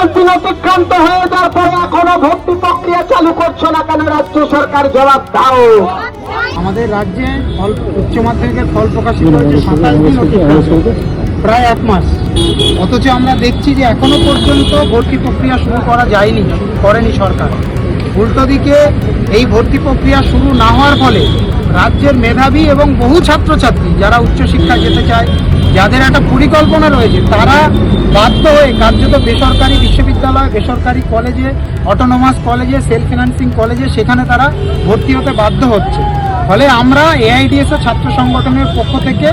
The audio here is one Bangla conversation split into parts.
দশ দিন হয়ে যাওয়ার পরে এখনও ভর্তি প্রক্রিয়া চালু করছ না কেন? রাজ্য সরকার জবাব দাও। আমাদের রাজ্যে উচ্চ মাধ্যমিকের ফল প্রকাশিত হয়েছে সাতাশ দিন প্রায় এক মাস। অথচ আমরা দেখছি যে এখনও পর্যন্ত ভর্তি প্রক্রিয়া শুরু করা যায়নি, করেনি সরকার। উল্টো দিকে এই ভর্তি প্রক্রিয়া শুরু না হওয়ার ফলে রাজ্যের মেধাবী এবং বহু ছাত্রছাত্রী, যারা উচ্চশিক্ষায় যেতে চায় যাদের একটা পরিকল্পনা রয়েছে, তারা বাধ্য হয়ে কার্যত বেসরকারি বিশ্ববিদ্যালয়, বেসরকারি কলেজে অটোনোমাস কলেজে সেলফ ফিনান্সিং কলেজে, সেখানে তারা ভর্তি হতে বাধ্য হচ্ছে। ফলে আমরা এআইডিএসও ছাত্র সংগঠনের পক্ষ থেকে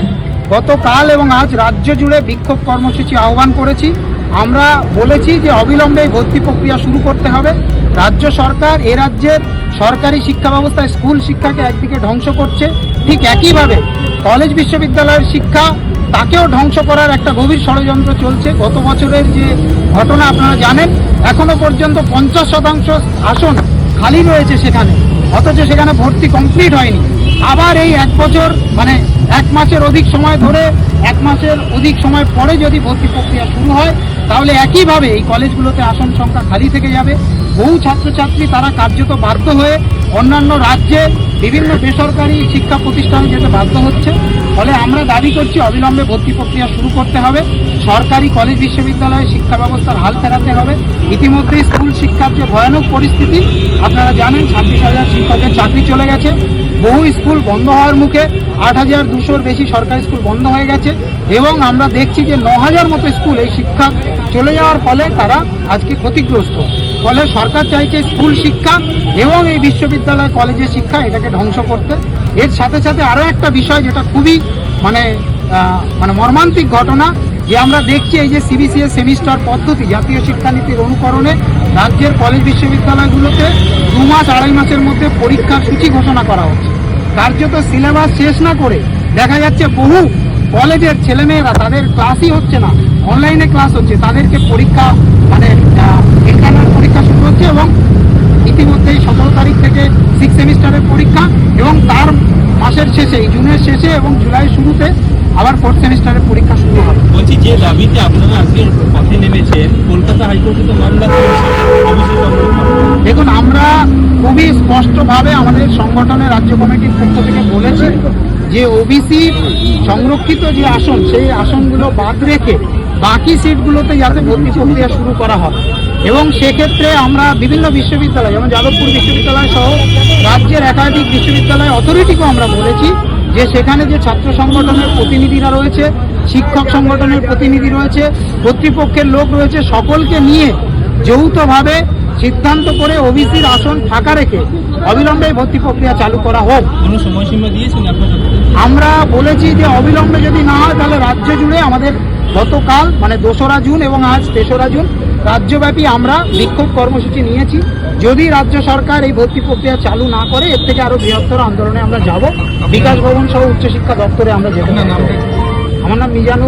গতকাল এবং আজ রাজ্য জুড়ে বিক্ষোভ কর্মসূচি আহ্বান করেছি। আমরা বলেছি যে অবিলম্বে ভর্তি প্রক্রিয়া শুরু করতে হবে। রাজ্য সরকার এ রাজ্যের সরকারি শিক্ষা ব্যবস্থায় স্কুল শিক্ষাকে একদিকে ধ্বংস করছে। ঠিক একইভাবে কলেজ বিশ্ববিদ্যালয়ের শিক্ষা তাকেও ধ্বংস করার একটা গভীর ষড়যন্ত্র চলছে। গত বছরের যে ঘটনা আপনারা জানেন, এখনও পর্যন্ত পঞ্চাশ শতাংশ আসন খালি রয়েছে সেখানে। অথচ সেখানে ভর্তি কমপ্লিট হয়নি। আবার এই এক বছর মানে এক মাসের অধিক সময় ধরে, এক মাসের অধিক সময় পরে যদি ভর্তি প্রক্রিয়া শুরু হয়, তাহলে একইভাবে এই কলেজগুলোতে আসন সংখ্যা খালি থেকে যাবে। বহু ছাত্রছাত্রী তারা কার্যত বাধ্য হয়ে অন্যান্য রাজ্যে বিভিন্ন বেসরকারি শিক্ষা প্রতিষ্ঠানে যেতে বাধ্য হচ্ছে। ফলে আমরা দাবি করছি, অবিলম্বে ভর্তি প্রক্রিয়া শুরু করতে হবে। সরকারি কলেজ বিশ্ববিদ্যালয়ে শিক্ষা ব্যবস্থার হাল ফেরাতে হবে। ইতিমধ্যেই স্কুল শিক্ষার যে ভয়ানক পরিস্থিতি, আপনারা জানেন ছাব্বিশ হাজার শিক্ষকের চাকরি চলে গেছে। বহু স্কুল বন্ধ হওয়ার মুখে আট হাজার দুশোর বেশি সরকারি স্কুল বন্ধ হয়ে গেছে এবং আমরা দেখছি যে ন হাজার মতো স্কুল এই শিক্ষা চলে যাওয়ার ফলে তারা আজকে ক্ষতিগ্রস্ত। ফলে সরকার চাইছে স্কুল শিক্ষা এবং এই বিশ্ববিদ্যালয় কলেজের শিক্ষা এটাকে ধ্বংস করতে। এর সাথে সাথে আরও একটা বিষয় যেটা খুবই মানে মানে মর্মান্তিক ঘটনা, যে আমরা দেখছি এই যে সিবিসিএস সেমিস্টার পদ্ধতি, জাতীয় শিক্ষানীতির অনুকরণে রাজ্যের কলেজ বিশ্ববিদ্যালয়গুলোতে দু মাস আড়াই মাসের মধ্যে পরীক্ষার সূচি ঘোষণা করা হচ্ছে কার্যত সিলেবাস শেষ না করে দেখা যাচ্ছে বহু কলেজের ছেলেমেয়েরা তাদের ক্লাসই হচ্ছে না অনলাইনে ক্লাস হচ্ছে তাদেরকে পরীক্ষা মানে ইন্টারনাল পরীক্ষা শুরু হচ্ছে এবং ইতিমধ্যেই সতেরো তারিখ থেকে সিক্স সেমিস্টারের পরীক্ষা এবং তার মাসের শেষে জুনের শেষে এবং জুলাই শুরুতে আবার ফোর্থ সেমিস্টারের পরীক্ষা শুরু হবে বলছি যে দাবিতে আপনারা আজকে পথে নেমেছেন কলকাতা হাইকোর্টে তো মামলা। দেখুন আমরা খুবই স্পষ্টভাবে আমাদের সংগঠনের রাজ্য কমিটির পক্ষ থেকে বলেছি যে ওবিসি সংরক্ষিত যে আসন, সেই আসনগুলো বাদ রেখে বাকি সিটগুলোতে যাতে ভর্তি প্রক্রিয়া শুরু করা হয়। এবং সেক্ষেত্রে আমরা বিভিন্ন বিশ্ববিদ্যালয়, যেমন যাদবপুর বিশ্ববিদ্যালয় সহ রাজ্যের একাধিক বিশ্ববিদ্যালয় অথরিটিকেও আমরা বলেছি যে সেখানে যে ছাত্র সংগঠনের প্রতিনিধিরা রয়েছে, শিক্ষক সংগঠনের প্রতিনিধি রয়েছে, কর্তৃপক্ষের লোক রয়েছে, সকলকে নিয়ে যৌথভাবে সিদ্ধান্ত করে ওবিসির আসন ফাঁকা রেখে অবিলম্বে ভর্তি প্রক্রিয়া চালু করা হোক। কোনো সময়সীমা দিয়েছেন আমরা বলেছি যে অবিলম্বে যদি না হয় তাহলে রাজ্য জুড়ে আমাদের গতকাল মানে দোসরা জুন এবং আজ তেসরা জুন রাজ্যব্যাপী আমরা বিক্ষোভ কর্মসূচি নিয়েছি। যদি রাজ্য সরকার এই ভর্তি প্রক্রিয়া চালু না করে এর থেকে আরও বৃহত্তর আন্দোলনে আমরা যাব। বিকাশ ভবন সহ উচ্চশিক্ষা দপ্তরে আমরা যেতে? আমার নাম মিজানুর